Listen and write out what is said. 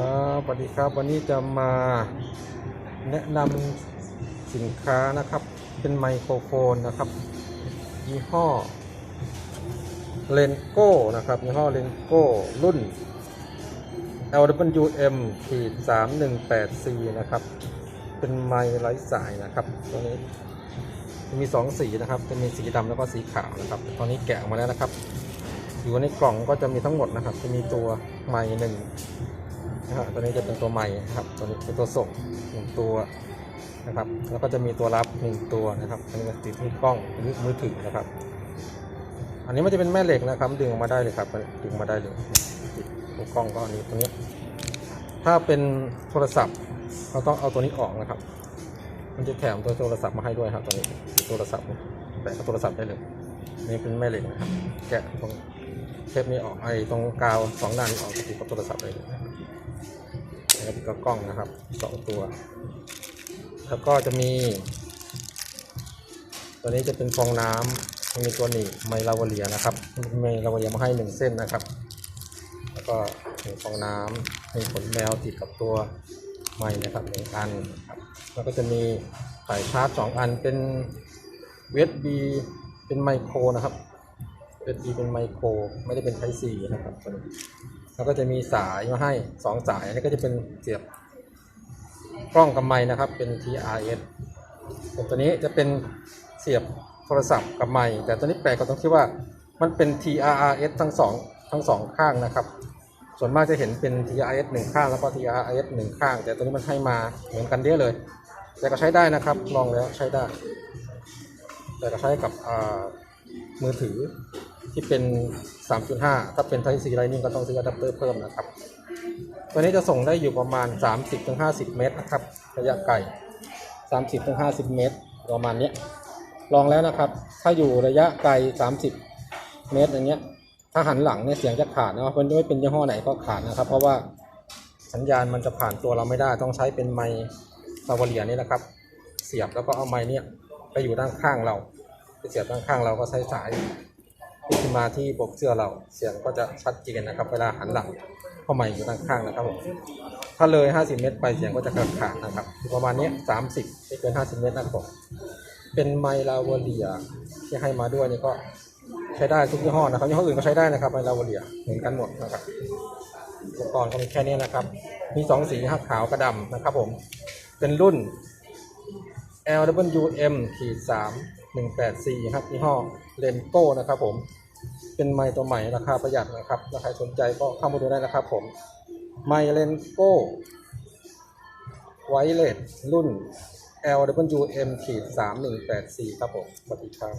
ครับสวัสดีครับวันนี้จะมาแนะนำสินค้านะครับ เป็นไมโครโฟนนะครับยี่ห้อเลนโก้นะครับยี่ห้อเลนโก้รุ่น LWM ขีด318 C นะครับ เป็นไมค์ไร้สายนะครับตัวนี้จะมีสองสีนะครับ จะมีสีดำแล้วก็สีขาวนะครับ ตอนนี้แกะออกมาแล้วนะครับ อยู่ในกล่องก็จะมีทั้งหมดนะครับ จะมีตัวไมค์หนึ่ง ตัวนี้จะเป็นตัวใหม่ครับ ตัวนี้เป็นตัวส่งหนึ่งตัวนะครับ แล้วก็จะมีตัวรับหนึ่งตัวนะครับ อันนี้มันติดที่กล้องหรือมือถือนะครับ อันนี้มันจะเป็นแม่เหล็กนะครับ ดึงออกมาได้เลยครับ ดึงมาได้เลยติดตัวกล้องก็อันนี้ตัวนี้ ถ้าเป็นโทรศัพท์เราต้องเอาตัวนี้ออกนะครับ มันจะแถมตัวโทรศัพท์มาให้ด้วยครับ ตัวนี้โทรศัพท์แปะกับโทรศัพท์ได้เลย นี่เป็นแม่เหล็กนะครับ แกะตรงเทปนี้ออกไอ้ตรงกาวสองด้านนี้ออกติดกับโทรศัพท์ได้เลยนะ แล้วก็กล้องนะครับสองตัว แล้วก็จะมี ตัวนี้จะเป็นฟองน้ำมีตัวนีบไมลาวาเลียนะครับไมลาวาเลียมาให้หนึ่งเส้นนะครับ แล้วก็มีฟองน้ำมีขนแมวติดกับตัวไม้นะครับหนึ่งอันแล้วก็จะมีสายชาร์จสองอันเป็น USB เป็นไมโครนะครับ USB เป็นไมโคร ไม่ได้เป็นไทซีนะครับ แล้วก็จะมีสายมาให้สองสายอันนี้ก็จะเป็นเสียบกล้องกับไม้นะครับเป็น TRS ส่วนตัวนี้จะเป็นเสียบโทรศัพท์กับไม้แต่ตัวนี้แปลกก็ตรงที่ว่ามันเป็น TRS ทั้งสองทั้งสองข้างนะครับ ส่วนมากจะเห็นเป็น TRS หนึ่งข้างแล้วก็ TRS หนึ่งข้าง แต่ตัวนี้มันให้มาเหมือนกันเด้เลย แต่ก็ใช้ได้นะครับลองแล้วใช้ได้ แต่ก็ใช้กับมือถือ ที่เป็น 3.5 ถ้าเป็น Type C Lightning ก็ต้องซื้ออะแดปเตอร์เพิ่มนะครับ ตัวนี้จะส่งได้อยู่ประมาณ 30-50 เมตรนะครับ ระยะไกล 30-50 เมตร ประมาณนี้ ลองแล้วนะครับ ถ้าอยู่ระยะไกล 30 เมตรอย่างเงี้ย ถ้าหันหลังเนี่ยเสียงจะขาดนะมันไม่เป็นยี่ห้อไหนก็ขาดนะครับ เพราะว่าสัญญาณมันจะผ่านตัวเราไม่ได้ ต้องใช้เป็นไมค์ซาวเลียนี่นะครับ เสียบแล้วก็เอาไมค์เนี่ยไปอยู่ด้านข้างเราไปเสียบด้านข้างเราก็ใช้สาย ขึ้นมาที่ปกเสื้อเราเสียงก็จะชัดเจนนะครับ เวลาหันหลังเข้ามค์อยู่ด้านข้างนะครับผมถ้าเลย 50 เมตรไปเสียงก็จะขาดขาดนะครับประมาณนี้ 30ไม่เกิน 50 เมตรนะครับผมเป็นไมลาวเลียที่ให้มาด้วยนี่ก็ใช้ได้ทุกยี่ห้อนะครับยี่ห้ออื่นก็ใช้ได้นะครับไมลาวเลียเหมือนกันหมดนะครับอุปกรณ์ก็มีแค่นี้นะครับ มีสองสีครับขาวกับดำนะครับผม เป็นรุ่น LWM ขีด3 184ครับยี่ห้อเลนโก้นะครับผมเป็นไม้ตัวใหม่ราคาประหยัดนะครับถ้าใครสนใจก็เข้ามาดูได้นะครับผมไม้เลนโก้ไวเลสรุ่น LWM-3184 ครับผมสวัสดีครับ